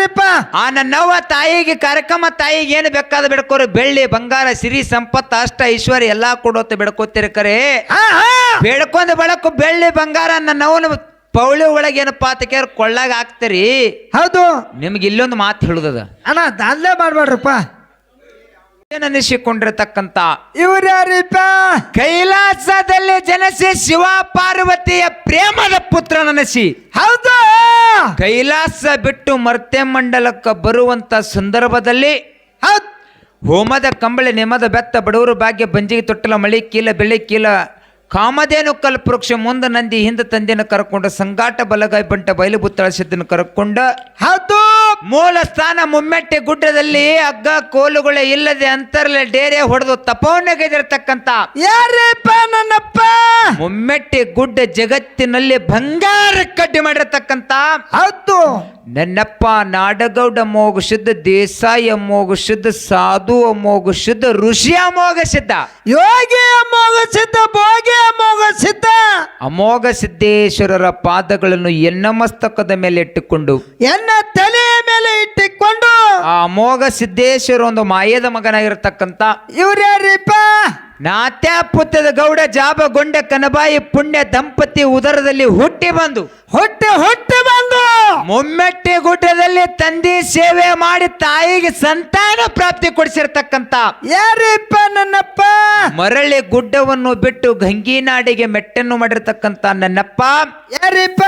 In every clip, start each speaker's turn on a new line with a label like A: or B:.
A: ಏನಾಯ್ತ್ರಿಪ್ಪ
B: ಆ ನನ್ನವ್ವ ತಾಯಿಗೆ ಕಾರ್ಯಕ್ರಮ ತಾಯಿಗೆ ಏನು ಬೇಕಾದ ಬಿಡ್ಕೋರಿ? ಬೆಳ್ಳಿ ಬಂಗಾರ ಸಿರಿ ಸಂಪತ್ತು ಅಷ್ಟ ಐಶ್ವರ್ಯ ಎಲ್ಲಾ ಕೊಡೋತ ಬಿಡ್ಕೋತಿರಿ ಕರೆ. ಬೇಡ್ಕೊಂಡ್ ಬೆಳಕು ಬೆಳ್ಳಿ ಬಂಗಾರ ನನ್ನವನ ಪೌಳಿ ಒಳಗೆ ಏನಪ್ಪಾ ಕೇರ್ ಕೊಳ್ಳಾಗ ಹಾಕ್ತೀರಿ?
A: ಹೌದು.
B: ನಿಮ್ಗೆ ಇಲ್ಲೊಂದು ಮಾತು ಹೇಳುದದ.
A: ಅಣ್ಣ ದಾನ್ಲೆ ಮಾಡ್ಬೇಡ್ರಪ್ಪ
B: ಏನನಿಸಿಕೊಂಡಿರತಕ್ಕಂತ
A: ಇವ್ರು ಯಾರಿಪ್ಪ?
B: ಕೈಲಾಸದಲ್ಲಿ ಜನಸಿ ಶಿವ ಪಾರ್ವತಿಯ ಪ್ರೇಮದ ಪುತ್ರ ನನಸಿ
A: ಹೌದು.
B: ಕೈಲಾಸ ಬಿಟ್ಟು ಮರ್ತೆ ಮಂಡಲಕ್ಕೆ ಬರುವಂತ ಸಂದರ್ಭದಲ್ಲಿ ಹೋಮದ ಕಂಬಳಿ ನೆಮದ ಬೆತ್ತ ಬಡವರು ಭಾಗ್ಯ ಬಂಜಿಗೆ ತೊಟ್ಟಲ ಮಳಿ ಕೀಲ ಬೆಳಿ ಕೀಲ ಕಾಮಧೇನು ಕಲ್ಪವೃಕ್ಷ ಮುಂದ ನಂದಿ ಹಿಂದ ತಂದಿನ ಕರ್ಕೊಂಡ ಸಂಗಾಟ ಬಲಗಾಯಿ ಬಂಟ ಬಯಲು ಬುತ್ತಳ ಸಿದ್ದನ ಕರ್ಕೊಂಡ
A: ಹೌದು.
B: ಮೂಲ ಸ್ಥಾನ ಮುಮ್ಮೆಟ್ಟಿ ಗುಡ್ಡದಲ್ಲಿ ಅಗ್ಗ ಕೋಲುಗಳೇ ಇಲ್ಲದೆ ಅಂತರ್ಲೆ ಡೇರೆ ಹೊಡೆದು ತಪವನ್ನಗೆದಿರತಕ್ಕಂತ
A: ಯಾರಪ್ಪ ನನ್ನಪ್ಪ?
B: ಮುಮ್ಮೆಟ್ಟಿ ಗುಡ್ಡ ಜಗತ್ತಿನಲ್ಲಿ ಬಂಗಾರ ಕಡ್ಡಿ ಮಾಡಿರತಕ್ಕಂತ
A: ಹೌದು.
B: ನನ್ನಪ್ಪ ನಾಡಗೌಡ ಮೋಗ ಶುದ್ಧ ದೇಸಾಯ ಅಮೋಘ ಶುದ್ಧ ಸಾಧು ಅಮೋಘ ಶುದ್ಧ ಋಷಿ ಅಮೋಘ ಸಿದ್ಧ
A: ಯೋಗಿ ಅಮೋಘ ಸಿದ್ಧ ಭೋಗಿ ಅಮೋಘ ಸಿದ್ಧ
B: ಅಮೋಘ ಸಿದ್ದೇಶ್ವರರ ಪಾದಗಳನ್ನು ಎನ್ನ ಮಸ್ತಕದ ಮೇಲೆ ಇಟ್ಟುಕೊಂಡು
A: ಎನ್ನ ತಲೆಯ ಮೇಲೆ ಇಟ್ಟಿಕೊಂಡು
B: ಆ ಅಮೋಘ ಸಿದ್ದೇಶ್ವರ ಒಂದು ಮಾಯದ ಮಗನಾಗಿರತಕ್ಕಂತ
A: ಇವ್ರು ಯಾರಿಪ್ಪ
B: ಗೌಡ ಜಾಬ ಗೌಡ ಕನಬಾಯಿ ಪುಣ್ಯ ದಂಪತಿ ಉದರದಲ್ಲಿ ಹುಟ್ಟಿ ಬಂದು
A: ಹುಟ್ಟಿ ಹುಟ್ಟಿ ಬಂದು
B: ಮುಮ್ಮೆಟ್ಟಿ ಗುಡ್ಡದಲ್ಲಿ ತಂದೆ ಸೇವೆ ಮಾಡಿ ತಾಯಿಗೆ ಸಂತಾನ ಪ್ರಾಪ್ತಿ ಕೊಡಿಸಿರ್ತಕ್ಕಂತ
A: ಯಾರಿಪ್ಪ ನನ್ನಪ್ಪ?
B: ಮರಳಿ ಗುಡ್ಡವನ್ನು ಬಿಟ್ಟು ಗಂಗಿನಾಡಿಗೆ ಮೆಟ್ಟನ್ನು ಮಾಡಿರ್ತಕ್ಕಂತ ನನ್ನಪ್ಪ.
A: ಯಾರಿಪ್ಪ?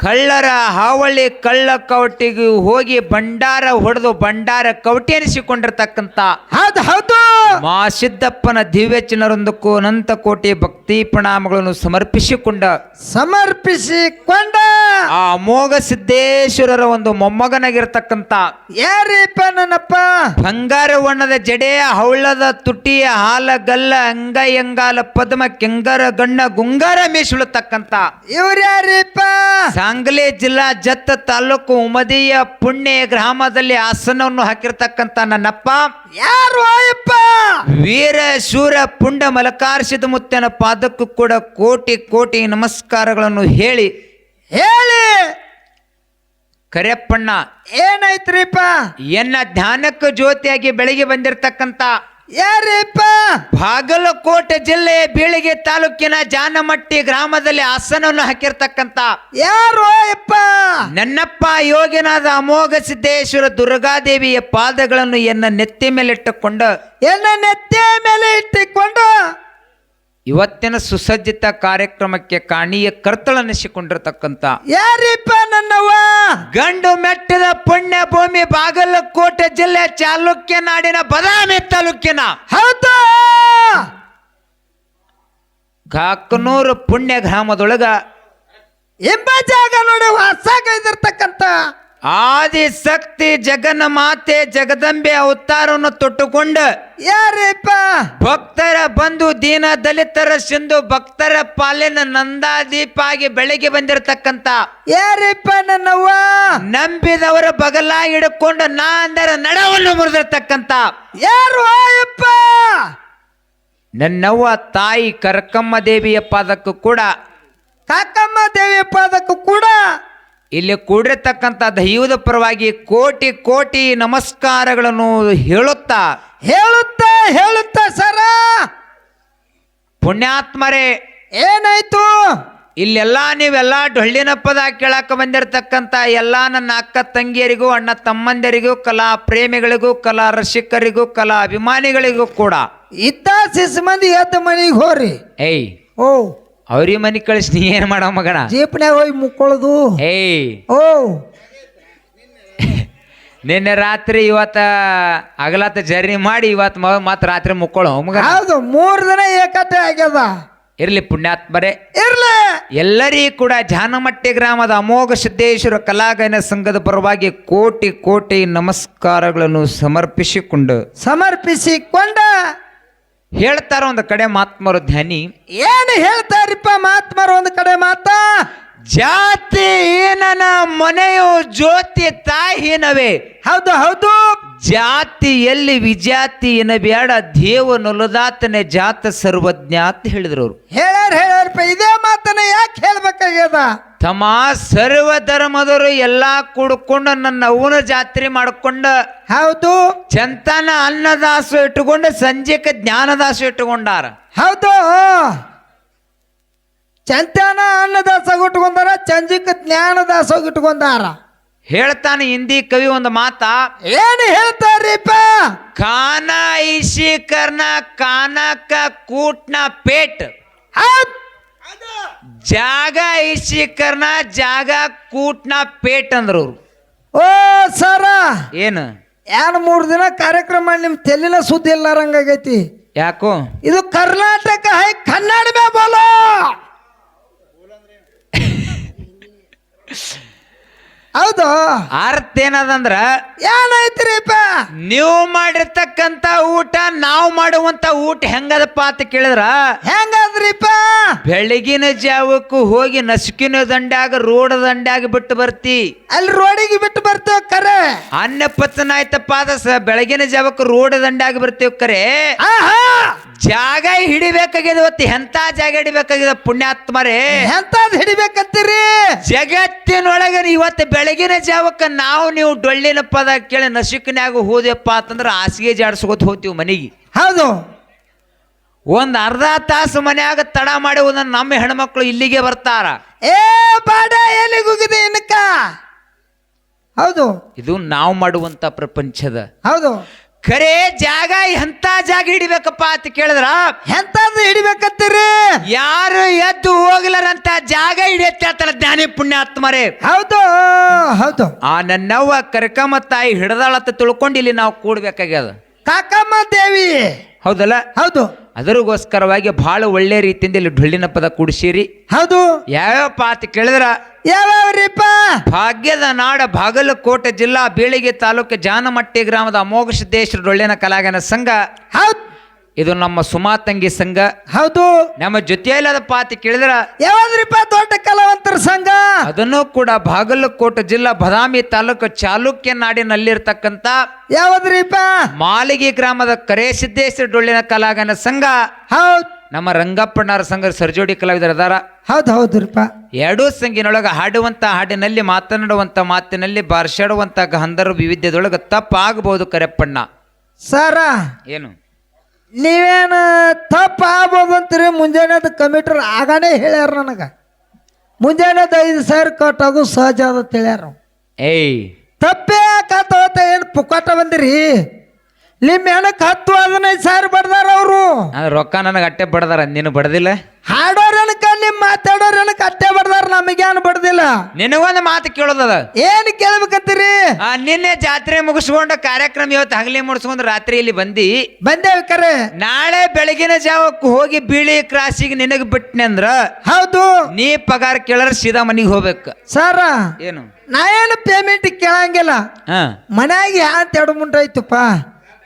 B: ಕಳ್ಳರ ಹಾವಳಿ ಕಳ್ಳ ಕವಟಿಗೆ ಹೋಗಿ ಭಂಡಾರ ಹೊಡೆದು ಭಂಡಾರ ಕವಟಿ ಅನಿಸಿಕೊಂಡಿರ್ತಕ್ಕಂತ.
A: ಹೌದು ಹೌದು.
B: ಮಾ ಸಿದ್ದಪ್ಪನ ದಿವ್ಯಚನರೊಂದಕ್ಕೂ ಅನಂತ ಕೋಟಿ ಭಕ್ತಿ ಪ್ರಣಾಮಗಳನ್ನು ಸಮರ್ಪಿಸಿಕೊಂಡ
A: ಸಮರ್ಪಿಸಿಕೊಂಡ
B: ಆ ಅಮೋಘ ಸಿದ್ದೇಶ್ವರರ ಒಂದು ಮೊಮ್ಮಗನಾಗಿರ್ತಕ್ಕಂತ
A: ಯಾರೀಪ ನನ್ನಪ್ಪ
B: ಬಂಗಾರ ಬಣ್ಣದ ಜಡೆಯ ಹೌಳದ ತುಟಿಯ ಹಾಲ ಗಲ್ಲ ಅಂಗ ಪದ್ಮ ಕೆಂಗರ ಗಣ್ಣ ಗುಂಗಾರ ಮೀಸಳತಕ್ಕಂತ
A: ಇವ್ರು ಯಾರೀಪ
B: ಸಾಂಗ್ಲಿ ಜಿಲ್ಲಾ ಜತ್ತ ತಾಲೂಕು ಉಮದಿಯ ಪುಣ್ಯ ಗ್ರಾಮದಲ್ಲಿ ಆಸನವನ್ನು ಹಾಕಿರ್ತಕ್ಕಂತ ನನ್ನಪ್ಪ.
A: ಯಾರು ಅಯ್ಯಪ್ಪ
B: ವೀರ ಶೂರ ಪುಂಡ ಮಲಕಾರ್ಷಿದ ಮುತ್ತನ ಪಾದಕ್ಕೂ ಕೂಡ ಕೋಟಿ ಕೋಟಿ ನಮಸ್ಕಾರಗಳನ್ನು ಹೇಳಿ
A: ಹೇಳಿ.
B: ಕರೆಯಪ್ಪಣ್ಣ
A: ಏನಾಯ್ತ್ರಿಪ್ಪ?
B: ಎನ್ನ ಧ್ಯಾನಕ್ಕೆ ಜ್ಯೋತಿಯಾಗಿ ಬೆಳಗ್ಗೆ ಬಂದಿರತಕ್ಕಂತ
A: ಯಾರಿಪ್ಪ?
B: ಬಾಗಲಕೋಟೆ ಜಿಲ್ಲೆಯ ಬೀಳಿಗೆ ತಾಲೂಕಿನ ಜಾನಮಟ್ಟಿ ಗ್ರಾಮದಲ್ಲಿ ಆಸನವನ್ನು ಹಾಕಿರ್ತಕ್ಕಂತ
A: ಯಾರು ಅಪ್ಪ
B: ನನ್ನಪ್ಪ ಯೋಗಿನಾದ ಅಮೋಘ ಸಿದ್ದೇಶ್ವರ ದುರ್ಗಾದೇವಿಯ ಪಾದಗಳನ್ನು ಎನ್ನ ನೆತ್ತಿ ಮೇಲೆ ಇಟ್ಟುಕೊಂಡು
A: ಎನ್ನ ನೆತ್ತಿ ಮೇಲೆ ಇಟ್ಟಿಕೊಂಡು
B: ಇವತ್ತಿನ ಸುಸಜ್ಜಿತ ಕಾರ್ಯಕ್ರಮಕ್ಕೆ ಕಾಣಿಯ ಕರ್ತಳನಿಸಿಕೊಂಡಿರತಕ್ಕಂತ
A: ಯಾರಿಪ್ಪ ನನ್ನವ
B: ಗಂಡು ಮೆಟ್ಟದ ಪುಣ್ಯ ಭೂಮಿ ಬಾಗಲಕೋಟೆ ಜಿಲ್ಲೆ ಚಾಲುಕ್ಯ ನಾಡಿನ ಬದಾಮಿ ತಾಲೂಕಿನ
A: ಹೌದು!
B: ಕಾಕನೂರು ಪುಣ್ಯ ಗ್ರಾಮದೊಳಗ
A: ಎಂಬ ಜಾಗ ನೋಡಿ ಹೊಸಾಗಿರ್ತಕ್ಕಂತ
B: ಆದಿಶಕ್ತಿ ಜಗನ ಮಾತೆ ಜಗದಂಬೆ ಅವತಾರವನ್ನು ತೊಟ್ಟುಕೊಂಡು
A: ಯಾರಿಪ್ಪ?
B: ಭಕ್ತರ ಬಂದು ದೀನ ದಲಿತರ ಸಿಂಧು ಭಕ್ತರ ಪಾಲಿನ ನಂದಾದೀಪ ಆಗಿ ಬೆಳಗ್ಗೆ ಬಂದಿರತಕ್ಕಂತ
A: ಯಾರಿಪ್ಪ ನನ್ನವ್ವ?
B: ನಂಬಿದವರ ಬಗಲ ಹಿಡ್ಕೊಂಡು ನಾ ಅಂದರ ನಡವನ್ನು ಮುರಿದಿರ್ತಕ್ಕಂತ
A: ಯಾರು ಆಯಪ್ಪ?
B: ನನ್ನವ್ವ ತಾಯಿ ಕರಕಮ್ಮ ದೇವಿಯ ಪಾದಕ್ಕೂ ಕೂಡ
A: ಕಾಕ ಪಾದಕ್ಕೂ ಕೂಡ
B: ಇಲ್ಲಿ ಕೂಡಿರ್ತಕ್ಕಂಥ ದೈವದ ಪರವಾಗಿ ಕೋಟಿ ಕೋಟಿ ನಮಸ್ಕಾರಗಳನ್ನು ಹೇಳುತ್ತಾ
A: ಹೇಳುತ್ತಾ ಹೇಳುತ್ತಾ ಸರ.
B: ಪುಣ್ಯಾತ್ಮರೇ
A: ಏನಾಯ್ತು?
B: ಇಲ್ಲೆಲ್ಲ ನೀವೆಲ್ಲ ಡೊಳ್ಳಿನ ಪದ ಕೇಳಕ್ಕೆ ಬಂದಿರತಕ್ಕಂಥ ಎಲ್ಲ ನನ್ನ ಅಕ್ಕ ತಂಗಿಯರಿಗೂ ಅಣ್ಣ ತಮ್ಮಂದಿರಿಗೂ ಕಲಾ ಪ್ರೇಮಿಗಳಿಗೂ ಕಲಾ ರಸಿಕರಿಗೂ ಕಲಾ ಅಭಿಮಾನಿಗಳಿಗೂ ಕೂಡ.
A: ಇದ್ದ ಸಿಸ್ ಮಂದಿ ಎದ್ದ ಮನೆಗೆ ಹೋರಿ
B: ಏಯ್
A: ಓ.
B: ಅವ್ರಿಗೆ ಮನೆ ಕಳಿಸಿ ನೀ ಏನು ಮಾಡೋ ಮಗಣ
A: ಜೀಪ್ನ್ಯಾಗ ಹೋಗಿ ಮುಕ್ಕೊಳ್ಳೋದು
B: ಏಯ್.
A: ಓ.
B: ನಿನ್ನೆ ರಾತ್ರಿ ಇವತ್ತ ಹಗಲತ್ತ ಜರ್ನಿ ಮಾಡಿ ಇವತ್ತು ಮತ್ ಮತ್ತೆ ರಾತ್ರಿ ಮುಕ್ಕೊಳ್ಳೋ ಮಗ
A: ಹೌದು ಮೂರ್ ದಿನ ಏಕತೆ ಆಗ್ಯದ.
B: ಇರ್ಲಿ ಪುಣ್ಯಾತ್ಮರೇ
A: ಇರ್ಲಿ.
B: ಎಲ್ಲರಿಗೂ ಕೂಡ ಜಾನಮಟ್ಟಿ ಗ್ರಾಮದ ಅಮೋಘ ಸಿದ್ದೇಶ್ವರ ಕಲಾಗಾಯನ ಸಂಘದ ಪರವಾಗಿ ಕೋಟಿ ಕೋಟಿ ನಮಸ್ಕಾರಗಳನ್ನು ಸಮರ್ಪಿಸಿಕೊಂಡು
A: ಸಮರ್ಪಿಸಿಕೊಂಡ
B: ಹೇಳ್ತಾರ ಒಂದು ಕಡೆ ಮಾತ್ಮರು ಧ್ಯಾನಿ
A: ಏನು ಹೇಳ್ತಾರಿಪ್ಪ ಮಾತ್ಮರು ಒಂದು ಕಡೆ ಮಾತ?
B: ಜಾತಿ ಏನನ ಮನೆಯು ಜ್ಯೋತಿ ತಾಯಿನವೇ
A: ಹೌದು ಹೌದು.
B: ಜಾತಿಯಲ್ಲಿ ವಿಜಾತಿ ಬೇಡ ದೇವ ನೊಲದಾತನೆ ಜಾತ ಸರ್ವಜ್ಞ ಅಂತ ಹೇಳಿದ್ರು ಅವರು.
A: ಹೇಳ್ಯಾರ ಹೇಳ್ಯಾರಪ್ಪ ಇದೇ ಮಾತನ್ನ ಯಾಕೆ ಹೇಳ್ಬೇಕಾಗ್ಯದ?
B: ತಮ್ಮ ಸರ್ವ ಧರ್ಮದವರು ಎಲ್ಲಾ ಕುಡ್ಕೊಂಡು ನನ್ನ ಅವನ ಜಾತ್ರೆ ಮಾಡ್ಕೊಂಡ
A: ಹೌದು.
B: ಚಂತನ ಅನ್ನದಾಸು ಇಟ್ಟುಕೊಂಡು ಸಂಜೆಕ ಜ್ಞಾನದಾಸು ಇಟ್ಟುಕೊಂಡಾರ.
A: ಹೌದು. ಚಂತನ ಅನ್ನದಾಸ ಇಟ್ಕೊಂಡಾರ ಚಂಜಿಕ ಜ್ಞಾನದಾಸ ಇಟ್ಕೊಂಡಾರ
B: ಹೇಳ್ತಾನೆ ಹಿಂದಿ ಕವಿ ಒಂದು ಮಾತ.
A: ಏನು ಹೇಳ್ತಾರೀಪ
B: ಕಾನ ಐಶಿ ಕರ್ನ ಕಾನಕ ಕೂಟ್ನ ಪೇಟ್.
A: ಹೌದ್.
B: ಜಾಗ ಐಶಿ ಕರ್ನ ಜಾಗ ಕೂಟ್ನ ಪೇಟ್ ಅಂದ್ರು ಅವ್ರು.
A: ಓ ಸರ
B: ಏನು?
A: ಏನ್ ಮೂರ್ ದಿನ ಕಾರ್ಯಕ್ರಮ ನಿಮ್ ತೆಲಿನ ಸುದ್ದಿ ಇಲ್ಲಾರಂಗಾಗೈತಿ
B: ಯಾಕೋ?
A: ಇದು ಕರ್ನಾಟಕ ಹೈ ಕನ್ನಡ ಮೇ ಬೋಲೋ! ಹೌದು.
B: ಅರ್ಥ ಏನದಂದ್ರ
A: ಏನಾಯ್ತ್ರಿಪ್ಪ
B: ನೀವು ಮಾಡಿರ್ತಕ್ಕಂತ ಊಟ ನಾವು ಮಾಡುವಂತ ಊಟ ಹೆಂಗದಪ್ಪ ಅಂತ ಕೇಳಿದ್ರ?
A: ಹೆಂಗಾದ್ರಿಪ್ಪ
B: ಬೆಳಗಿನ ಜಾವಕ್ಕೂ ಹೋಗಿ ನಸುಕಿನ ದಂಡ್ಯಾಗ ರೋಡ್ ದಂಡ್ಯಾಗ ಬಿಟ್ಟು ಬರ್ತಿ.
A: ಅಲ್ಲಿ ರೋಡಿಗೆ ಬಿಟ್ಟು ಬರ್ತೇವ ಕರೆ?
B: ಅನ್ನ ಪತನ ಆಯ್ತಪ್ಪ ಅದ ಸ ಬೆಳಗಿನ ಜಾವಕ್ಕೆ ರೋಡ್ ದಂಡ್ಯಾಗ ಬರ್ತೇವ ಕರೆ?
A: ಆಹಾ!
B: ಜಾಗ ಹಿಡಿಬೇಕಾಗಿದೆ ಇವತ್ತು ಎಂತ ಜಾಗ ಹಿಡಿಬೇಕಾಗಿದೆ ಪುಣ್ಯಾತ್ಮರೇ?
A: ಎಂತಾದ್ ಹಿಡಿಬೇಕಂತೀರಿ
B: ಜಗತ್ತಿನೊಳಗೆ ಇವತ್ತು ಬೆಳಗಿನ ಜಾವಕ್ಕೆ ನಾವು ನೀವು ಡೊಳ್ಳಿನ ಪದ ಕೇಳಿ ನಸುಕಿನಾಗ ಹೋದೆಪ್ಪ ಅಂತಂದ್ರೆ ಹಾಸಿಗೆ ಜಾಡ್ಸ್ಕೊತ ಹೋಗ್ತೀವಿ ಮನೆಗೆ.
A: ಹೌದು.
B: ಒಂದ್ ಅರ್ಧ ತಾಸು ಮನ್ಯಾಗ ತಡ ಮಾಡಿ ಒಂದೊಂದು ನಮ್ಮ ಹೆಣ್ಮಕ್ಳು ಇಲ್ಲಿಗೆ ಬರ್ತಾರ.
A: ಏ ಬಾಡ ಎಲ್ಲಿ ಹೋಗಿದೆ ಏನಕ್ಕ ಹೌದು.
B: ಇದು ನಾವು ಮಾಡುವಂತ ಪ್ರಪಂಚದ.
A: ಹೌದು.
B: ಖರೆ ಜಾಗ ಎಂತ ಜಾಗ ಹಿಡಿಬೇಕಪ್ಪ ಅಂತ ಕೇಳಿದ್ರ?
A: ಎಂತ ಹಿಡಿಬೇಕಂತೀರಿ?
B: ಯಾರು ಎದ್ದು ಹೋಗ್ಲಾರಂತ ಜಾಗ ಹಿಡಿಯತ್ತೆ ಜ್ಞಾನಿ ಪುಣ್ಯಾತ್ಮರೇ.
A: ಹೌದು ಹೌದು.
B: ಆ ನನ್ನವ್ವ ಕರ್ಕಮ್ಮ ತಾಯಿ ಹಿಡ್ದಾಳತ್ತ ತಿಳ್ಕೊಂಡು ಇಲ್ಲಿ ನಾವು ಕೂಡ್ಬೇಕಾಗ್ಯದ.
A: ಕಾಕಮ್ಮ ದೇವಿ.
B: ಹೌದಲ್ಲ?
A: ಹೌದು.
B: ಅದರಿಗೋಸ್ಕರವಾಗಿ ಬಹಳ ಒಳ್ಳೆ ರೀತಿಯಿಂದ ಇಲ್ಲಿ ಡೊಳ್ಳಿನ ಪದ ಕುಡಿಸಿರಿ.
A: ಹೌದು.
B: ಯಾವ್ಯಾವಪ್ಪ ಅಂತ ಕೇಳಿದ್ರ?
A: ಯಾವ್ಯಾವ್ರಿಪ್ಪ
B: ಭಾಗ್ಯದ ನಾಡ ಬಾಗಲಕೋಟೆ ಜಿಲ್ಲಾ ಬೀಳಿಗೆ ತಾಲೂಕು ಜಾನಮಟ್ಟಿ ಗ್ರಾಮದ ಅಮೋಘ ಸಿದ್ದೇಶ್ವರ ಡೊಳ್ಳಿನ ಕಲಾಗನ ಸಂಘ.
A: ಹೌದ್.
B: ಇದು ನಮ್ಮ ಸುಮಾತಂಗಿ ಸಂಘ.
A: ಹೌದು.
B: ನಮ್ಮ ಜೊತೆಯಲ್ಲದ ಪಾತಿ ಕೇಳಿದ್ರ?
A: ಯಾವ್ದ್ರಿಪ್ಪ ದೊಡ್ಡ ಕಲಾವಂತರ ಸಂಘ?
B: ಅದನ್ನು ಕೂಡ ಬಾಗಲಕೋಟೆ ಜಿಲ್ಲಾ ಬದಾಮಿ ತಾಲೂಕು ಚಾಲುಕ್ಯ ನಾಡಿನಲ್ಲಿರ್ತಕ್ಕಂತ
A: ಯಾವ್ದ್ರಿಪ್ಪ?
B: ಮಾಲಿಗೆ ಗ್ರಾಮದ ಕರೇಸಿದ್ದೇಶ್ವರ ಡೊಳ್ಳಿನ ಕಲಾಗನ ಸಂಘ.
A: ಹೌದು.
B: ನಮ್ಮ ರಂಗಪ್ಪಣ್ಣರ ಸಂಘ ಸರ್ಜೋಡಿ ಕಲಾವಿದರು ಅದಾರ.
A: ಹೌದ್ ಹೌದ್ರಿಪ್ಪ.
B: ಎರಡೂ ಸಂಘಿನೊಳಗೆ ಹಾಡುವಂತ ಹಾಡಿನಲ್ಲಿ ಮಾತನಾಡುವಂತ ಮಾತಿನಲ್ಲಿ ಬಾರ್ಷಾಡುವಂತ ಗಂಧರ್ವ ವಿವಿಧ್ಯದೊಳಗೆ ತಪ್ಪಾಗಬಹುದು ಕರೆಪ್ಪಣ್ಣ.
A: ಸರ?
B: ಏನು?
A: ನೀವೇನು ತಪ್ಪು ಆಗ್ಬೋದು ಅಂತೀರಿ ಮುಂಜಾನೆದು ಕಮಿಟ್ರ್ ಆಗಾನೇ ಹೇಳ್ಯಾರ ನನಗೆ. ಮುಂಜಾನೆದು ಐದು ಸಾವಿರ ಕಟ್ಟೋದು ಸಹಜ ಅದ ಹೇಳ್ಯಾರ
B: ಏಯ್.
A: ತಪ್ಪೇ ಕತ್ತ ಏನು ಪುಕ್ಕಾಟ ಬಂದಿರಿ? ನಿಮ್ಮ ಹೆಣಕ್ಕೆ ಹತ್ತು ಹದಿನೈದು ಸಾವಿರ ಬಡ್ದಾರ ಅವರು.
B: ರೊಕ್ಕ ನನಗೆ ಅಟ್ಟೆ ಬಡದಾರ ನೀನು ಬಡದಿಲ್ಲ?
A: ಹಾಡೋರ್ ಏನಕ್ಕ ನಿಮ್ಮ ಮಾತಾಡೋರ್ ಏನಕ್ಕೆ ಅಟ್ಟೆ ಬಡ್ದಾರ? ನಮಗೇನು ಬಡ್ದಿಲ್ಲ?
B: ನಿನಗೊಂದು ಮಾತು ಕೇಳೋದದ?
A: ಏನು ಕೇಳ್ಬೇಕಂತೀರಿ?
B: ಆ, ನಿನ್ನೆ ಜಾತ್ರೆ ಮುಗಿಸ್ಕೊಂಡು ಕಾರ್ಯಕ್ರಮ ಇವತ್ತು ಹಗಲಿ ಮುಗಿಸ್ಕೊಂಡು ರಾತ್ರಿ ಇಲ್ಲಿ ಬಂದಿ.
A: ಬಂದೇವಿ ಕರೆ.
B: ನಾಳೆ ಬೆಳಗಿನ ಜಾವಕ್ಕೆ ಹೋಗಿ ಬೀಳಿ ಕ್ರಾಸಿಗೆ ನಿನಗೆ ಬಿಟ್ನೆ ಅಂದ್ರ
A: ಹೌದು.
B: ನೀ ಪಗಾರ ಕೇಳರ ಸೀದಾ ಮನಿಗೆ ಹೋಗ್ಬೇಕು.
A: ಸರ
B: ಏನು?
A: ನಾ ಏನು ಪೇಮೆಂಟ್ ಕೇಳಂಗಿಲ್ಲ.
B: ಹಾ.
A: ಮನ್ಯಾಗ ಯಾಂತ ಎರಡು ಐತಪ್ಪ?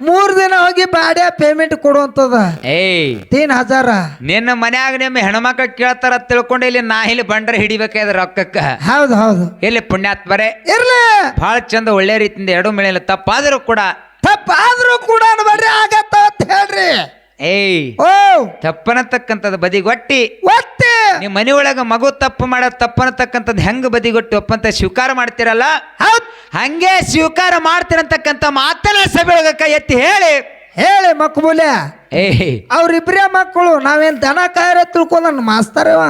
A: ಮೂರು ದಿನ ಹೋಗಿ ಬಾಡ್ಯ ಪೇಮೆಂಟ್ ಕೊಡುವಂತದ.
B: ಏಯ್.
A: ತೀನ್ ಹಜಾರ
B: ನಿನ್ನ ಮನ್ಯಾಗ ನಿಮ್ಮ ಹೆಣ್ಮಕ್ಳು ಕೇಳ್ತಾರ ತಿಳ್ಕೊಂಡು ಇಲ್ಲಿ ನಾ ಇಲ್ಲಿ ಬಂಡ್ರೆ ಹಿಡಿಬೇಕಾದ್ರೆ ರೊಕ್ಕಕ್ಕ.
A: ಹೌದು ಹೌದು.
B: ಇಲ್ಲಿ ಪುಣ್ಯಾತ್ಮರೇ.
A: ಇರ್ಲಿ.
B: ಬಹಳ ಚಂದ ಒಳ್ಳೆ ರೀತಿಯಿಂದ ಎರಡು ಮೇಳಿಲ್ಲ ತಪ್ಪಾದರೂ ಕೂಡ.
A: ತಪ್ಪಾದ್ರೂ ಕೂಡ ಅನ್ಬೇಡ್ರಿ ಆಗತ್ತ ಅಂತ ಹೇಳ್ರಿ.
B: ಏಯ್.
A: ಓ.
B: ತಪ್ಪನತಕ್ಕಂಥದ್ದು ಬದಿಗೊಟ್ಟಿ.
A: ಒತ್ತೆ
B: ನಿಮ್ಮ ಮನೆ ಒಳಗ ಮಗು ತಪ್ಪು ಮಾಡೋ ತಪ್ಪನತಕ್ಕಂಥದ್ದು ಹೆಂಗ್ ಬದಿಗೊಟ್ಟು ಒಪ್ಪಂತ ಸ್ವೀಕಾರ ಮಾಡ್ತೀರಲ್ಲ?
A: ಹೌದ್.
B: ಹಂಗೆ ಸ್ವೀಕಾರ ಮಾಡ್ತಿರಂತಕ್ಕಂಥ ಮಾತನ್ನ ಸಭೆ ಒಳಗ ಕೈ ಎತ್ತಿ ಹೇಳಿ.
A: ಹೇಳಿ ಮಕ್ಬೂಲೆ.
B: ಏಯ್
A: ಅವ್ರಿಬ್ರೇ ಮಕ್ಕಳು ನಾವೇನ್ ದನ ಕಾಯರ ತಿಳ್ಕೊಂಡ ಮಾಸ್ತಾರವ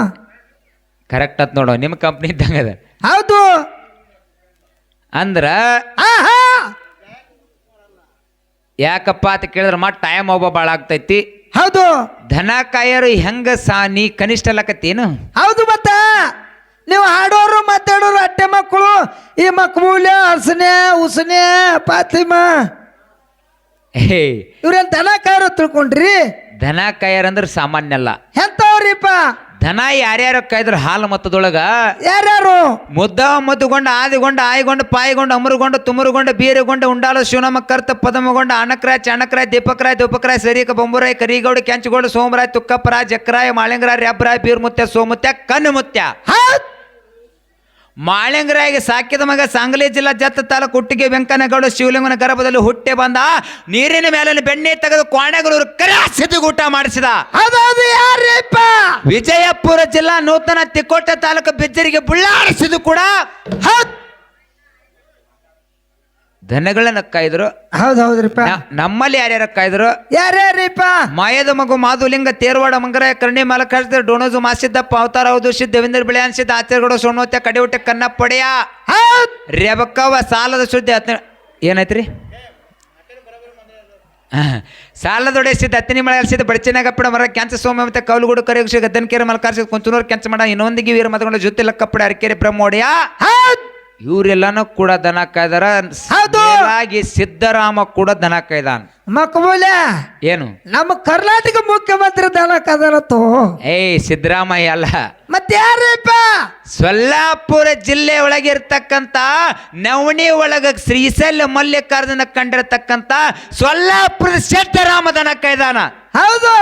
B: ಕರೆಕ್ಟ್ ಅತ್ ನೋಡು ನಿಮ್ಮ ಕಂಪ್ನಿ ಇದ್ದಂಗ ಅದ.
A: ಹೌದು.
B: ಅಂದ್ರ
A: ಆಹಾ.
B: ಯಾಕಪ್ಪ ಅಂತ ಕೇಳಿದ್ರೆ ಮಾ ಟೈಮ್ ಒಬ್ಬ ಭಾಳ ಆಗ್ತೈತಿ.
A: ಹೌದು.
B: ದನ ಕಾಯರು ಹೆಂಗ ಸಾ ನೀ ಕನಿಷ್ಠ ಲಕತ್ತೇನು?
A: ಹೌದು ಮತ್ತ. ನೀವು ಹಾಡೋರು ಮಾತಾಡೋರು ಅಟ್ಟೆ ಮಕ್ಕಳು ಈ ಮಕ್ಕಳು ಹಸನೆ ಉಸನೆ ಪಾತಿಮ.
B: ಹೇ.
A: ಇವ್ರೇನ್ ದನ ಕಾಯರು ತಿಳ್ಕೊಂಡ್ರಿ.
B: ದನ ಕಾಯರ್ ಅಂದ್ರೆ ಸಾಮಾನ್ಯ ಅಲ್ಲ.
A: ಎಂತವ್ರಿಪ್ಪ
B: ದನ ಯಾರ್ಯಾರು ಕಾಯ್ದ್ರ ಹಾಲು ಮತ್ತದೊಳಗ
A: ಯಾರ್ಯಾರು?
B: ಮುದ್ದ ಮುದ್ದುಗೊಂಡ ಆದಿಗೊಂಡ ಆಯ್ಗೊಂಡ ಪಾಯ್ಗೊಂಡು ಅಮರುಗೊಂಡ ತುಮರುಗೊಂಡ ಬೀರುಗೊಂಡ ಉಂಡಾಲ ಶಿವನಮ ಕರ್ತ ಪದಮಗೊಂಡ ಅಣಕ್ರಾಯ್ ಚಣಕ್ರಾಯ್ ದೀಪಕ್ರಾಯ್ ದೀಪಕ್ರಾಯ್ ಸರಿಕ ಬೊಂಬುರಾಯ್ ಕರಿಗೌಡ ಕೆಂಚುಗೌಡ ಸೋಮರಾಯ್ ತುಕ್ಕಪ್ಪರಾಯ್ ಜಕ್ರಾಯ್ ಮಾಳಿಂಗರಾಯ್ ಬೀರ್ ಬೀರ್ಮುತ್ಯ ಸೋಮುತ್ಯ ಕಣ್ಣು ಮುತ್ಯ ಮಾಳಿಂಗರಾಗಿ ಸಾಕಿದ ಮಗ ಸಾಂಗ್ಲಿ ಜಿಲ್ಲಾ ಜತ್ತ ತಾಲೂಕು ಹುಟ್ಟಿಗೆ ವೆಂಕನಗೌಡ ಶಿವಲಿಂಗನ ಗರ್ಭದಲ್ಲಿ ಹುಟ್ಟೆ ಬಂದ ನೀರಿನ ಮೇಲೆ ಬೆಣ್ಣೆ ತೆಗೆದು ಕೋಣೆಗಳೂರು ಕರೆ ಊಟ ಮಾಡಿಸಿದ. ವಿಜಯಪುರ ಜಿಲ್ಲಾ ನೂತನ ತಿಕೋಟ ತಾಲೂಕು ಬಿಜ್ಜರಿಗೆ ಬುಳ್ಳಾಡಿಸಿದ್ದು ಕೂಡ ದನಗಳನ್ನ ಕಾಯ್ದ್ರು.
A: ಹೌದು ಹೌದ್ರಿಪ್ಪ.
B: ನಮ್ಮಲ್ಲಿ ಯಾರ್ಯಾರ ಕಾಯ್ದ್ರು?
A: ಯಾರ್ಯಾರಿಪ್ಪ?
B: ಮಾಯದ ಮಗು ಮಾಧುಲಿಂಗ ತೇರ್ವಾಡ ಮಂಗರಾಯ ಕರ್ಣಿ ಮಲಕಾರ್ಜ ಡೋಣೋಜು ಮಾಸಿದ್ದಪ್ಪ ಅವತಾರ ಹೌದು ಸಿದ್ಧ ದೇವೇಂದ್ರ ಬಿಳಿ ಅನ್ಸಿದ್ದ ಆಚಾರ್ಯಗಳು ಸೋಣೋತ್ಯ ಕಡೆ ಕಡಿವುಟ ಕನ್ನಪ್ಪಡೆಯ.
A: ಪಡೆಯ
B: ರೇಬಕ್ಕವ ಸಾಲದ ಸುದ್ದಿ ಹತ್ತ ಸಾಲದೊಡೆ ಸಿದ್ಧ ಹತ್ತಿನಿ ಮಳೆ ಅಲ್ಸಿದ್ದ ಬಡಚಿನಾಗಪ್ಪಡ ಮರ ಕ್ಯಾನ್ಸರ್ ಸೋಮ ಮತ್ತೆ ಕೌಲುಗುಡು ಗದ್ದನ್ ಕೇರಿ ಮಲ್ಕಾರ್ಸಿದ ಕುಂಚನೂರು ಕೆಂಚ ಮಾಡ ಇನ್ನೊಂದಿಗೆ ವೀರ ಮತಗೊಂಡ ಜೊತೆ ಲಕ್ಕಪ್ಪಡ ಅರಕೆರೆ ಬ್ರಹ್ಮೋಡೆಯ
A: ಹೌದ್.
B: ಇವರೆಲ್ಲನೂ ಕೂಡ ದನ ಕಾಯ್ದಾರ.
A: ಹೌದು.
B: ಮೇಲಾಗಿ ಸಿದ್ದರಾಮ ಕೂಡ ದನ ಕಾಯ್ದಾನ.
A: ಮಕಬೂಲ
B: ಏನು?
A: ನಮ್ಮ ಕರ್ನಾಟಕ ಮುಖ್ಯಮಂತ್ರಿ ದನ ಕದರತ್ತು
B: ಏಯ್ ಸಿದ್ದರಾಮಯ್ಯ ಅಲ್ಲ.
A: ಮತ್ತೆ ಯಾರಿಪ್ಪ
B: ಸೊಲ್ಲಾಪುರ ಜಿಲ್ಲೆ ಒಳಗಿರ್ತಕ್ಕಂಥ ನವಣಿ ಒಳಗ ಶ್ರೀಶೈಲ ಮಲ್ಲಿಕಾರ್ಜುನ ಕಂಡಿರ್ತಕ್ಕಂಥ ಸೊಲ್ಲಾಪುರ ಸಿದ್ದರಾಮದನ ಕೈದಾನ.
A: ಹೌದು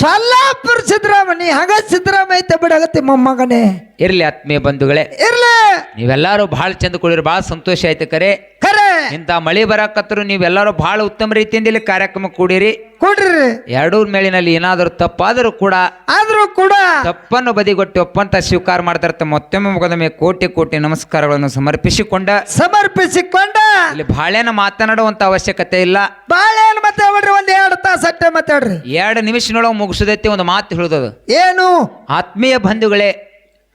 A: ಸೊಲ್ಲಾಪುರ ಸಿದ್ದರಾಮಯ್ಯ ಹಾಗ ಸಿದ್ದರಾಮಯ್ಯ ಐತೆ ಬಿಡಗತ್ತೆ ಮೊಮ್ಮಗನೇ.
B: ಇರ್ಲಿ ಆತ್ಮೀಯ ಬಂಧುಗಳೇ.
A: ಇರ್ಲಿ.
B: ನೀವೆಲ್ಲರೂ ಬಹಳ ಚಂದ ಕುಡಿರಿ ಬಹಳ ಸಂತೋಷ ಆಯ್ತು ಕರೆ.
A: ಕರೆ.
B: ಇಂಥ ಮಳಿ ಬರಾಕತ್ರು ನೀವೆಲ್ಲರೂ ಬಹಳ ಉತ್ತಮ ರೀತಿಯಿಂದ ಇಲ್ಲಿ ಕಾರ್ಯಕ್ರಮ ಕೂಡಿರಿ.
A: ಕೊಡ್ರಿ.
B: ಎರಡೂ ಮೇಳಿನಲ್ಲಿ ಏನಾದರೂ ತಪ್ಪಾದರೂ ಕೂಡ
A: ಆದರೂ ಕೂಡ
B: ತಪ್ಪನ್ನು ಬದಿಗೊಟ್ಟು ಒಪ್ಪಂತ ಸ್ವೀಕಾರ ಮಾಡ್ತಾರತ್ತ ಮತ್ತೊಮ್ಮೆ ಮುಖದೊಮ್ಮೆ ಕೋಟಿ ಕೋಟಿ ನಮಸ್ಕಾರಗಳನ್ನು ಸಮರ್ಪಿಸಿಕೊಂಡ
A: ಸಮರ್ಪಿಸಿಕೊಂಡ
B: ಇಲ್ಲಿ ಬಾಳೆನ ಮಾತನಾಡುವಂತ ಅವಶ್ಯಕತೆ ಇಲ್ಲ.
A: ಬಾಳೆನ ಮತ್ತೆ ಒಂದು ಎರಡು ತಾಸ ಮಾತಾಡ್ರಿ
B: ಎರಡು ನಿಮಿಷನೊಳಗೆ ಮುಗಿಸದೈತಿ ಒಂದು ಮಾತು ಹೇಳುದದು.
A: ಏನು?
B: ಆತ್ಮೀಯ ಬಂಧುಗಳೇ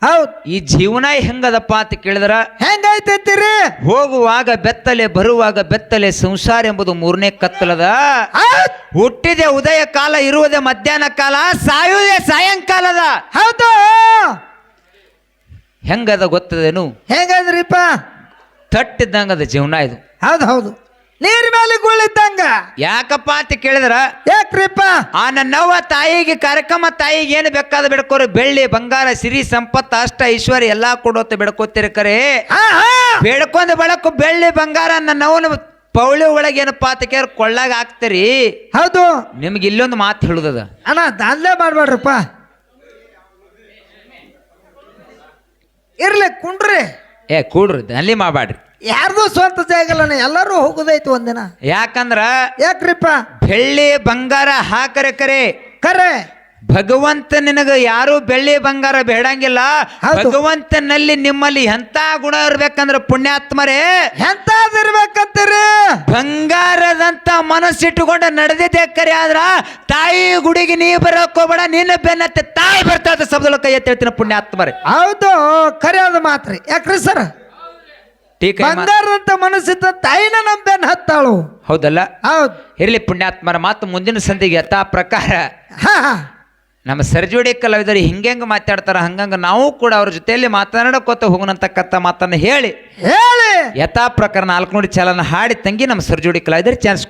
A: ಹೌದ್.
B: ಈ ಜೀವನ ಹೆಂಗದಪ್ಪ ಅಂತ ಕೇಳಿದ್ರ
A: ಹೆಂಗೈತೈತಿರಿ
B: ಹೋಗುವಾಗ ಬೆತ್ತಲೆ ಬರುವಾಗ ಬೆತ್ತಲೆ ಸಂಸಾರ ಎಂಬುದು ಮೂರನೇ ಕತ್ತಲದ. ಹುಟ್ಟಿದೆ ಉದಯ ಕಾಲ ಇರುವುದೇ ಮಧ್ಯಾಹ್ನ ಕಾಲ ಸಾಯುವುದೇ ಸಾಯಂಕಾಲದ.
A: ಹೌದು.
B: ಹೆಂಗದ ಗೊತ್ತದೇನು?
A: ಹೆಂಗದ್ರಿಪ್ಪ?
B: ತಟ್ಟಿದ್ದಂಗದ ಜೀವನ ಇದು.
A: ಹೌದು ಹೌದು. ನೀರ್ ಮೇಲೆ ಗುಳಿದ್ದಂಗ
B: ಯಾಕಪ್ಪ ಅಂತ ಕೇಳಿದ್ರ?
A: ಯಾಕ್ರಿಪ್ಪ?
B: ಆ ನನ್ನವ್ವ ತಾಯಿಗೆ ಕಾರ್ಯಕ್ರಮ ತಾಯಿಗೆ ಏನು ಬೇಕಾದ ಬೆಡ್ಕೋರು? ಬೆಳ್ಳಿ ಬಂಗಾರ ಸಿರಿ ಸಂಪತ್ತು ಅಷ್ಟ ಐಶ್ವರ್ಯ ಎಲ್ಲಾ ಕೊಡೋತ ಬೆಡ್ಕೋತೀರಿ ಕರೆ. ಬೇಡ್ಕೊಂಡ ಬೆಳಕು ಬೆಳ್ಳಿ ಬಂಗಾರ ನನ್ನವನ ಪೌಳಿ ಒಳಗೆ ಏನಪ್ಪ ಅಂತ ಕೇಳಿ ಕೊಳ್ಳಾಗ ಹಾಕ್ತೀರಿ.
A: ಹೌದು.
B: ನಿಮ್ಗೆ ಇಲ್ಲೊಂದು ಮಾತು ಹೇಳುದದ.
A: ಅಣ್ಣ ದಾನ್ಲೆ ಮಾಡ್ಬೇಡ್ರಪ್ಪ ಇರ್ಲಿ ಕುಂಡ್ರಿ.
B: ಏ ಕೂಡ್ರಿ ಅಲ್ಲಿ ಮಾಡಬೇಡ್ರಿ
A: ಯಾರ್ದು ಸ್ವಂತ ಜಾಗಲ್ಲಣ್ಣ ಎಲ್ಲರೂ ಹೋಗುದೈತಿ ಒಂದಿನ.
B: ಯಾಕಂದ್ರ
A: ಯಾಕ್ರಿಪ್ಪ?
B: ಬೆಳ್ಳಿ ಬಂಗಾರ ಹಾಕರೆ ಕರೆ.
A: ಕರೆ.
B: ಭಗವಂತ ನಿನಗ ಯಾರು ಬೆಳ್ಳಿ ಬಂಗಾರ ಬೇಡಂಗಿಲ್ಲ.
A: ಹೌದು.
B: ಭಗವಂತನಲ್ಲಿ ನಿಮ್ಮಲ್ಲಿ ಎಂತ ಗುಣ ಇರ್ಬೇಕಂದ್ರ ಪುಣ್ಯಾತ್ಮರೇ.
A: ಎಂತಾದಿರ್ಬೇಕಂತೀರಿ?
B: ಬಂಗಾರದಂತ ಮನಸ್ಸಿಟ್ಟುಕೊಂಡು ನಡೆದಿದ್ದೆ ಕರೆ ಆದ್ರ ತಾಯಿ ಗುಡಿಗೆ ನೀ ಬರಕ್ ಹೋಗ್ಬೇಡ ನಿನ್ನ ಬೆನ್ನತ್ತೆ ತಾಯಿ ಬರ್ತಾ ಶಬ್ದಗಳ ಕೈ ಎತ್ತಿ ಹೇಳ್ತೀನಿ ಪುಣ್ಯಾತ್ಮರೇ.
A: ಹೌದು ಕರೆಯೋದು ಅದು ಮಾತ್ರ. ಯಾಕ್ರಿ ಸರ್?
B: ಟೀಕ
A: ಬಂಗಾರದಂತ ಮನಸ್ಸಿದ್ದ ತಾಯಿನ ನಂಬೇನ್ ಹತ್ತಾಳು.
B: ಹೌದಲ್ಲ?
A: ಹೌದು.
B: ಇರ್ಲಿ ಪುಣ್ಯಾತ್ಮರ ಮಾತು ಮುಂದಿನ ಸಂಧಿಗೆ ಯಥಾ ಪ್ರಕಾರ.
A: ಹಾ ಹಾ.
B: ನಮ್ಮ ಸರ್ಜೋಡಿ ಕಲಾವಿದರು ಹಿಂಗೆಂಗೆ ಮಾತಾಡ್ತಾರ ಹಂಗಂಗೆ ನಾವು ಕೂಡ ಅವ್ರ ಜೊತೆಯಲ್ಲಿ ಮಾತನಾಡಕೋತ ಹೋಗೋಣಂತಕ್ಕಂಥ ಮಾತನ್ನು ಹೇಳಿ.
A: ಹೇಳಿ.
B: ಯಥಾ ಪ್ರಕಾರ ನಾಲ್ಕು ನೋಡಿ ಚಲನ ಹಾಡಿ ತಂಗಿ ನಮ್ಮ ಸರ್ಜೋಡಿ ಕಲಾವಿದರು ಚಾನ್ಸ್